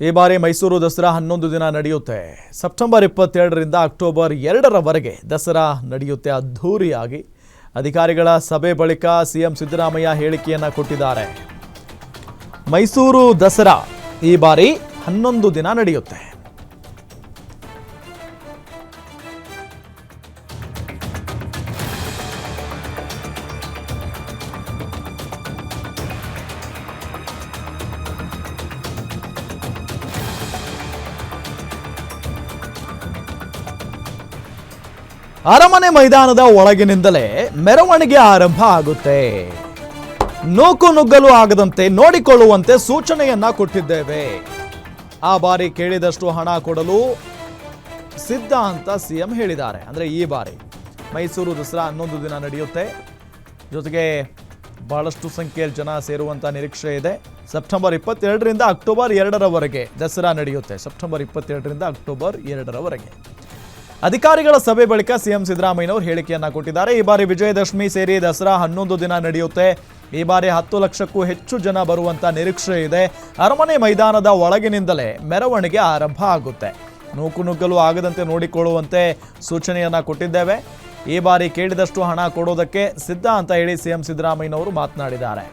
ಈ ಬಾರಿ ಮೈಸೂರು ದಸರಾ ಹನ್ನೊಂದು ದಿನ ನಡೆಯುತ್ತೆ. ಸೆಪ್ಟೆಂಬರ್ ಇಪ್ಪತ್ತೆರಡರಿಂದ ಅಕ್ಟೋಬರ್ ಎರಡರವರೆಗೆ ದಸರಾ ನಡೆಯುತ್ತೆ ಅದ್ಧೂರಿಯಾಗಿ. ಅಧಿಕಾರಿಗಳ ಸಭೆ ಬಳಿಕ ಸಿಎಂ ಸಿದ್ದರಾಮಯ್ಯ ಹೇಳಿಕೆಯನ್ನು ಕೊಟ್ಟಿದ್ದಾರೆ. ಮೈಸೂರು ದಸರಾ ಈ ಬಾರಿ ಹನ್ನೊಂದು ದಿನ ನಡೆಯುತ್ತೆ. ಅರಮನೆ ಮೈದಾನದ ಒಳಗಿನಿಂದಲೇ ಮೆರವಣಿಗೆ ಆರಂಭ ಆಗುತ್ತೆ. ನೂಕು ನುಗ್ಗಲು ಆಗದಂತೆ ನೋಡಿಕೊಳ್ಳುವಂತೆ ಸೂಚನೆಯನ್ನ ಕೊಟ್ಟಿದ್ದೇವೆ. ಆ ಬಾರಿ ಕೇಳಿದಷ್ಟು ಹಣ ಕೊಡಲು ಸಿದ್ಧ ಅಂತ ಸಿಎಂ ಹೇಳಿದ್ದಾರೆ. ಅಂದ್ರೆ ಈ ಬಾರಿ ಮೈಸೂರು ದಸರಾ ಹನ್ನೊಂದು ದಿನ ನಡೆಯುತ್ತೆ. ಜೊತೆಗೆ ಬಹಳಷ್ಟು ಸಂಖ್ಯೆಯಲ್ಲಿ ಜನ ಸೇರುವಂತ ನಿರೀಕ್ಷೆ ಇದೆ. ಸೆಪ್ಟೆಂಬರ್ ಇಪ್ಪತ್ತೆರಡರಿಂದ ಅಕ್ಟೋಬರ್ ಎರಡರವರೆಗೆ ದಸರಾ ನಡೆಯುತ್ತೆ. ಸೆಪ್ಟೆಂಬರ್ ಇಪ್ಪತ್ತೆರಡರಿಂದ ಅಕ್ಟೋಬರ್ ಎರಡರವರೆಗೆ. ಅಧಿಕಾರಿಗಳ ಸಭೆ ಬಳಿಕ ಸಿಎಂ ಸಿದ್ದರಾಮಯ್ಯನವರು ಹೇಳಿಕೆಯನ್ನ ಕೊಟ್ಟಿದ್ದಾರೆ. ಈ ಬಾರಿ ವಿಜಯದಶಮಿ ಸೇರಿ ದಸರಾ ಹನ್ನೊಂದು ದಿನ ನಡೆಯುತ್ತೆ. ಈ ಬಾರಿ ಹತ್ತು ಲಕ್ಷಕ್ಕೂ ಹೆಚ್ಚು ಜನ ಬರುವಂತ ನಿರೀಕ್ಷೆ ಇದೆ. ಅರಮನೆ ಮೈದಾನದ ಒಳಗಿನಿಂದಲೇ ಮೆರವಣಿಗೆ ಆರಂಭ ಆಗುತ್ತೆ. ನೂಕು ನುಗ್ಗಲು ಆಗದಂತೆ ನೋಡಿಕೊಳ್ಳುವಂತೆ ಸೂಚನೆಯನ್ನ ಕೊಟ್ಟಿದ್ದೇವೆ. ಈ ಬಾರಿ ಕೇಳಿದಷ್ಟು ಹಣ ಕೊಡೋದಕ್ಕೆ ಸಿದ್ಧ ಅಂತ ಹೇಳಿ ಸಿಎಂ ಸಿದ್ದರಾಮಯ್ಯನವರು ಮಾತನಾಡಿದ್ದಾರೆ.